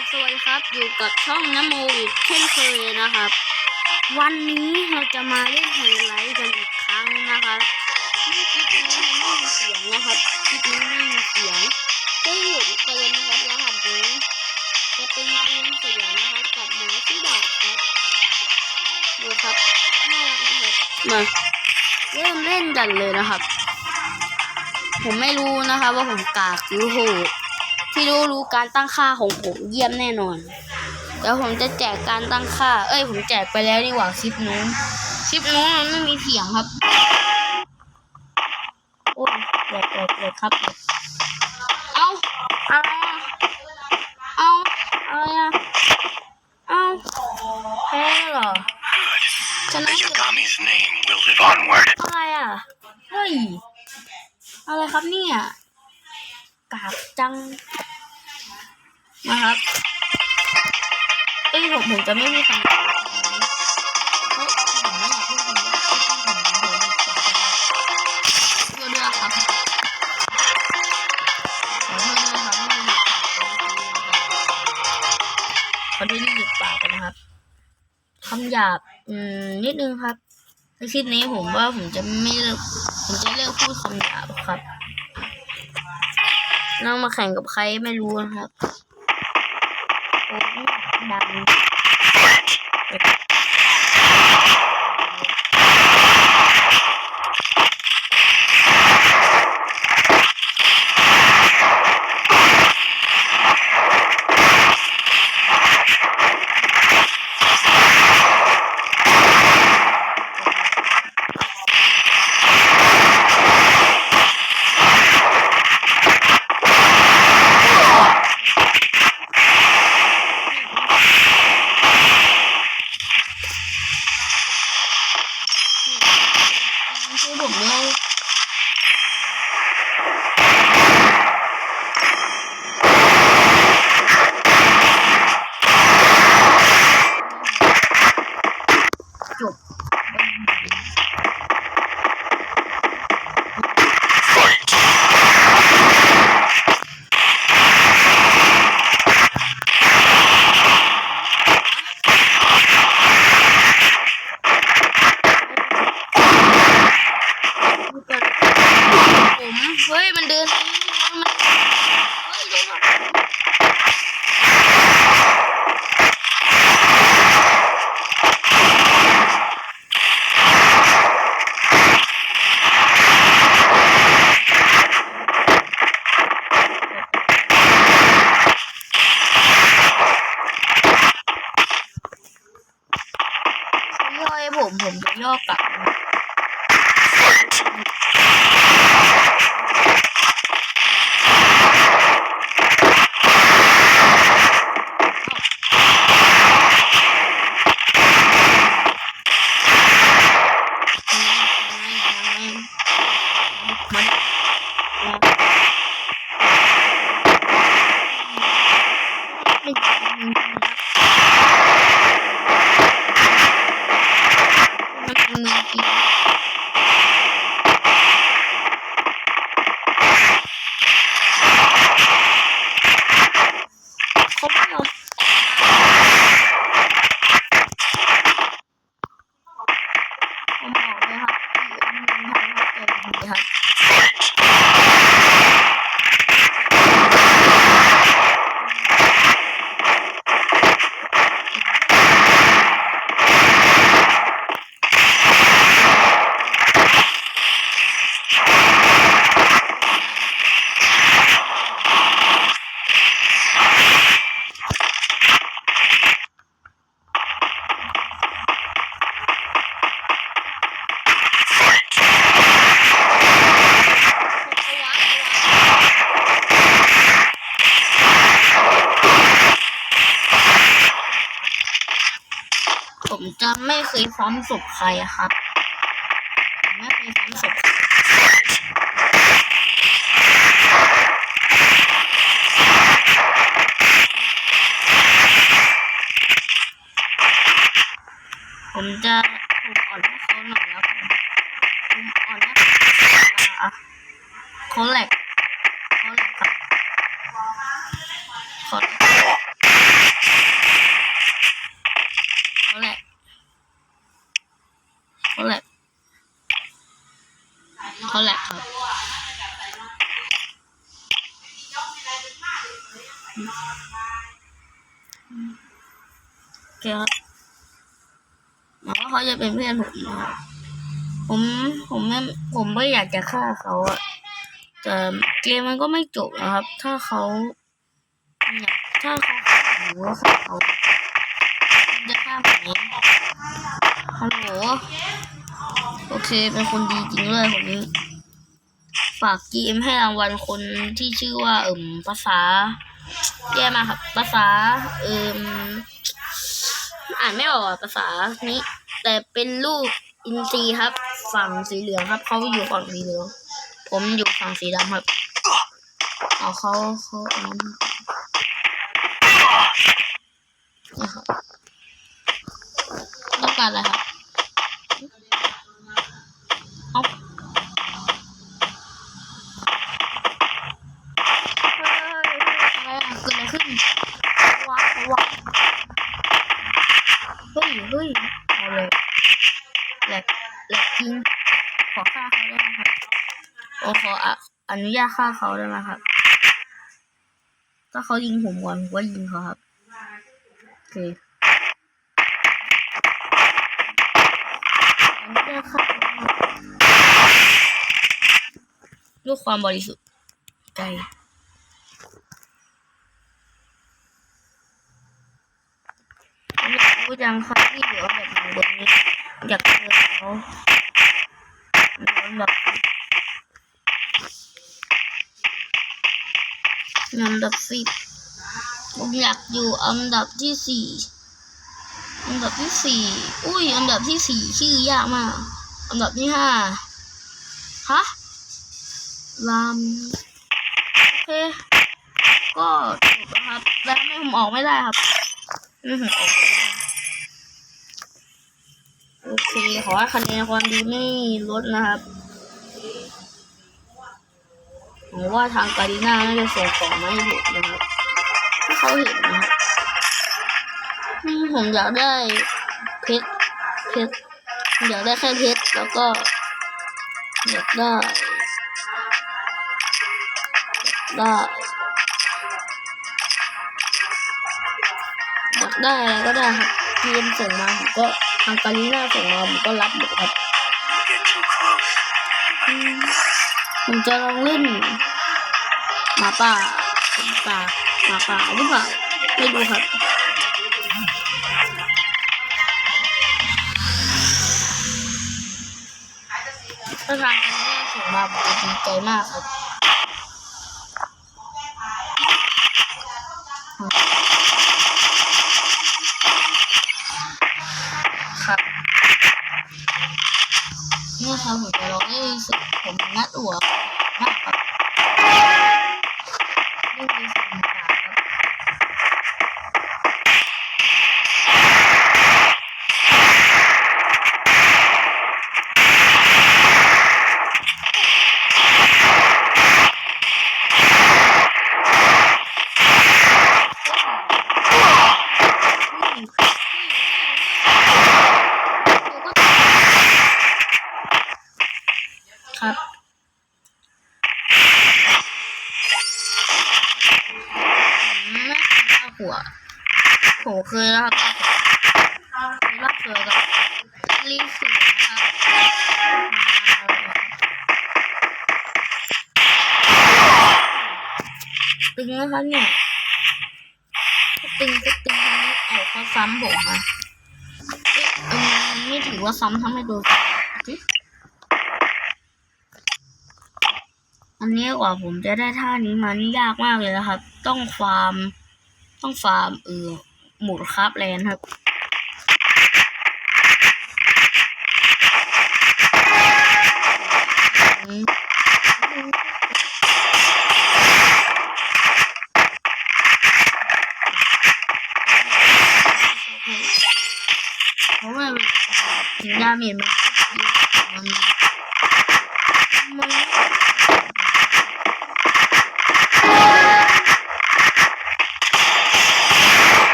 ับสวัสดีครับ อยู่กับช่องน้ำโมอีกเช่นเคยนะครับ วันนี้เราจะมาเล่นไฮไลท์กันอีกครั้งนะครับนี่คลิปนี้มันไม่มีเสียงนะครับ คลิปนี้ไม่มีเสียงซึ่งเตือนนะครับรหัสนี้จะเป็นเตือนเสียงนะครับกับหมูที่ดอกครับ ดูครับน่ารักนะครับมาเริ่มเล่นกันเลยนะครับ ผมไม่รู้นะครับว่าผมกากหรือโหด ที่รู้รู้การตั้งค่าของผมเยี่ยมแน่นอนเดี๋ยวผมจะแจกการตั้งค่า เอ้ย ผมแจกไปแล้วนี่หว่าคลิปนู้นคลิปนู้นมันไม่มีเสียงครับโอ้ยแหลกแหลกแหลกครับ เอาอะไรอะเอาอะไรอะเอาแพ้เหรอชนะ The เฉย Yagami's name will live onward. อะไรอะเฮ้ยอะไรครับเนี่ย กากจังนะครับเอ้ยผมผมจะไม่มีคำตอบเฮ้ยผมไม่อยากคำนี้ที่ผมโดนจับเลือด้วยครับขอโทษด้วยนะครับที่หลุดปากขอโทษที่หลุดปากไปนะครับคำหยาบอืมนิดนึงครับในคลิปนี้ผมว่าผมจะไม่เลิกผมจะเลิกพูดคำหยาบครับ นั่งมาแข่งกับใครไม่รู้นะครับดัง คือผม ม เฮ้ย มันเดินมันเฮ้ยดูครับเขาย่อยผมผมจะย่อกลับ มันมันมีจริงเขาไม่ยอมผมบอกเลยครับที่อันนี้ทำให้เกิดดีครับ Fight! ผมจะไม่ เคยซ้ำศพใครอะครับผมไม่เคยซ้ำศพใครผมจะผมอ่อนให้เขาหน่อยแล้วกันผมอ่อนให้อะเขาแหลกเขาแหลกครับเขาแหลก แกครับหมายว่าเขาจะเป็นเพื่อนผมนะครับผมผมไม่ผมไม่อยากจะฆ่าเขาอะแต่เกมมันก็ไม่จบนะครับ ถ้าเขาถ้าเขาฆ่าผมหรือว่าฆ่าเขาจะฆ่าผมฮัลโหลโอเคเป็นคนดีจริงเลยคนนี้ฝากเกมให้รางวัลคนที่ชื่อว่าเอิ่มภาษาแย่มากครับภาษาเอิ่ม อ่านไม่ออกภาษานี้ แต่เป็นรูปอินทรีครับ ฝั่งสีเหลืองครับเขาอยู่ฝั่งสีเหลืองผมอยู่ฝั่งสีดำครับเอาเขาเขาเอานั้นนะครับต้องการอะไรครับ เอาเฮ้ยอะไรอะเกิดอะไรขึ้นว้าวว้าวเฮ้ยเฮ้ยเอาเลย แหลกแหลกจริงขอฆ่าเขาได้ไหมครับโอ้ขออนุญาตฆ่าเขาได้ไหมครับ ถ้าเขายิงผมก่อนผมก็ยิงเขาครับโอเคอนุญาตฆ่าด้วยความบริสุทธิ์ใจผมอยากรู้จังครับที่เหลือแบบหนบนนี้ อยากเจอเขาเหลือแบบอันดับสิบผมอยากอยู่อันดับที่สี่อันดับที่สี่อุ้ย อันดับที่สี่ชื่อยากมาก อันดับที่ห้าฮะลามโอเค ก็จบแล้วครับแล้วไม่ผมออกไม่ได้ครับไม่ผมออกไม่ได้ โอเค ขอให้คะแนนความดีไม่ลดนะครับหวังว่าทางการีน่าน่าจะส่งของมาให้ผมนะครับ ถ้าเขาเห็นนะครับผมอยากได้เพชร เพชร อยากได้แค่เพชร แล้วก็ อยากได้ อยากได้อยากได้อะไรก็ได้ครับเพียมส่งมาผมก็ ทางการีน่าส่งมาผมก็รับหมดครับ Get too close. You might get ผมจะลองเล่นหมาป่าหมาป่าหมาป่าหรือเปล่าไม่รู้ครับถ้าทางกันแม่ส่งมาผมจะดีใจมากครับครับ นี่คือสิ่งต่างครับครับ ไม่เคยลาก หัวผมเคยลากเคยลากเสือกับลิงสือนะครับตึงนะครับเนี่ยตึงก็ตึงทำให้เอาเขาซ้ำผมอะเออนไม่ถือว่าซ้ำทำให้โดนอันนี้กว่าผมจะได้ท่านี้มานี่ยากมากเลยนะครับ ต้องฟาม ต้องฟาร์มเออหมุดคราบแลนครับเพราะว่าถึงดาเมจมันเยอะมันมัน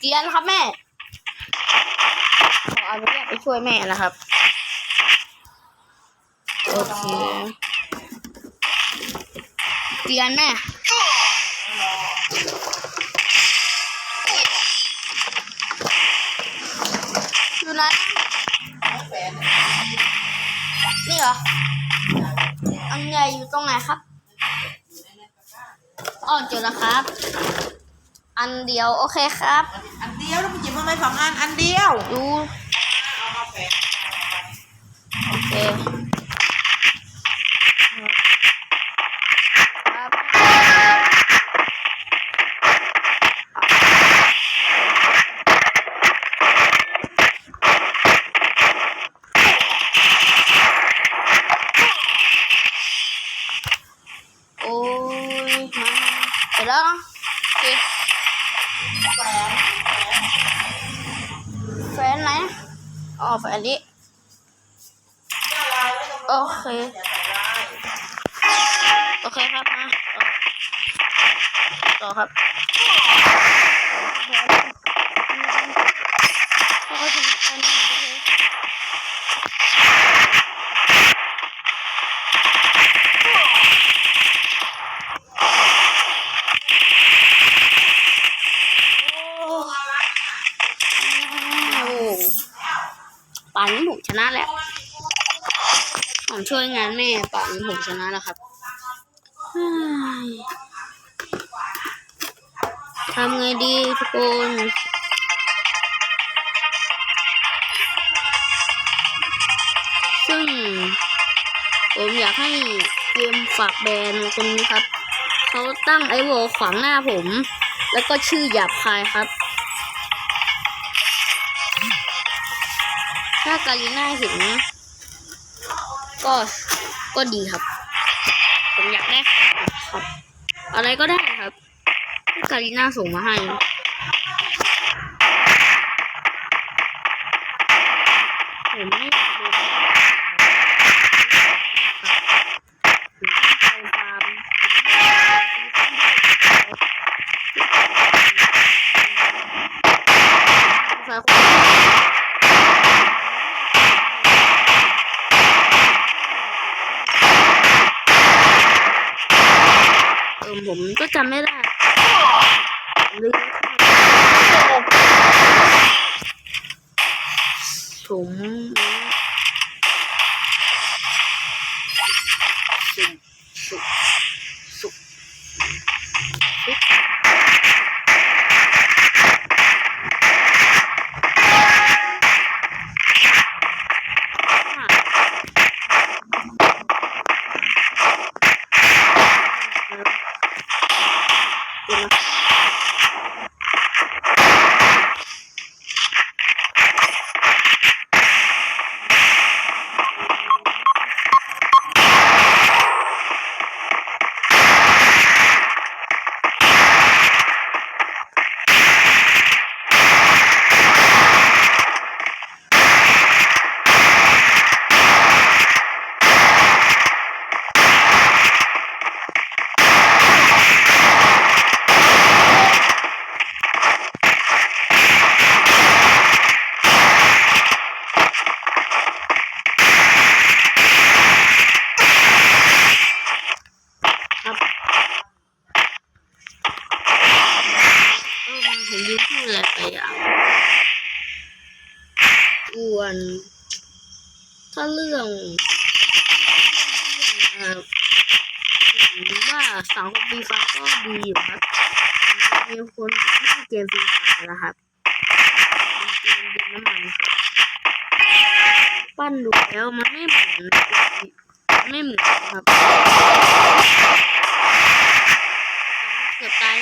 เกียนครับแม่ขออนุญาตไปช่วยแม่นะครับ โอเคเกียนแม่อยู่ไหนนี่เหรอ อันใหญ่อยู่ตรงไหนครับอ๋อเจอแล้วครับ อันเดียวโอเคครับ อันเดียวแล้วมันหยิบมาไหมสองอันอันเดียว ดูโอเคครับโอ้ยมาเสร็จแล้วเนอะโอเคแฟนไหน อ๋อแฟนนี้ โอเค โอเคครับมาต่อครับแล้วก็ถึงอันนี้โอเคโอ้โอ้ป่านนี้ผมชนะแล้ว ผม ช่วยงานแม่ป่านนี้ผมชนะแล้วครับเฮ้ยทำไงดีทุกคนซึ่ง ผมอยากให้เกมฝากแบรนด์คนนี้ครับ เขาตั้งไอโวขวางหน้าผม แล้วก็ชื่อหยาบคายครับ ถ้าการีน่าเห็น ก็ก็ดีครับ ผมอยากได้ครับ อะไรก็ได้ครับ การีน่าส่งมาให้ ผมไม่อยากโดนครับผมตั้งใจฟาร์มฝากคุณเออผม ก็จำไม่ได้ลืมถุงสุ่มสุก ผมลืมพูดอะไรไปอะอ้วน ถ้าเรื่องเรื่องนะครับว่าสังคมฟรีไฟก็ดีอยู่ครับมีคนเล่นเกมฟรีไฟนะครับเป็นเกมดินน้ำมันปั้นดูแล้วมันไม่เหมือนไม่เหมือนครับเกือบตาย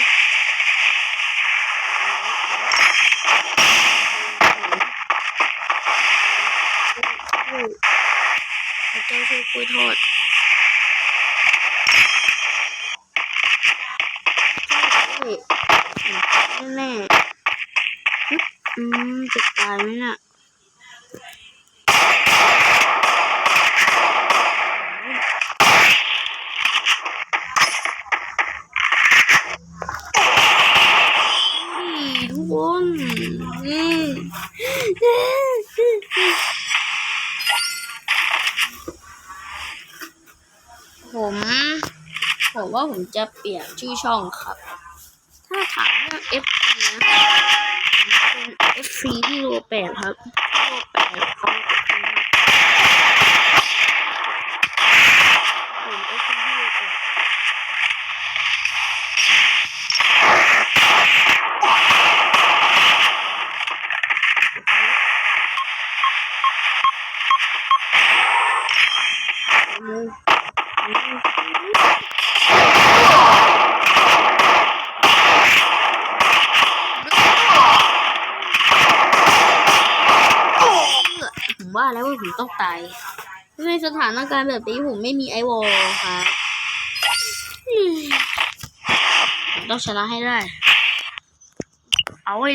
พระ เจ้าช่วยกล้วยทอดใช่แน่ๆฮึบอืมจะตายไหมน่ะ นี่ทุกคนอืม ผมผมว่าผมจะเปลี่ยนชื่อช่องครับ ถ้าถามเรื่อง FC นะผมเป็น FC ที่โลแปดครับโลแปดเขาเป็นผม FC ที่โลแปด ผมว่าแล้วว่าผมต้องตายในสถานการณ์แบบนี้ผมไม่มีไอวอลครับผมต้องชนะให้ได้ เอาไว้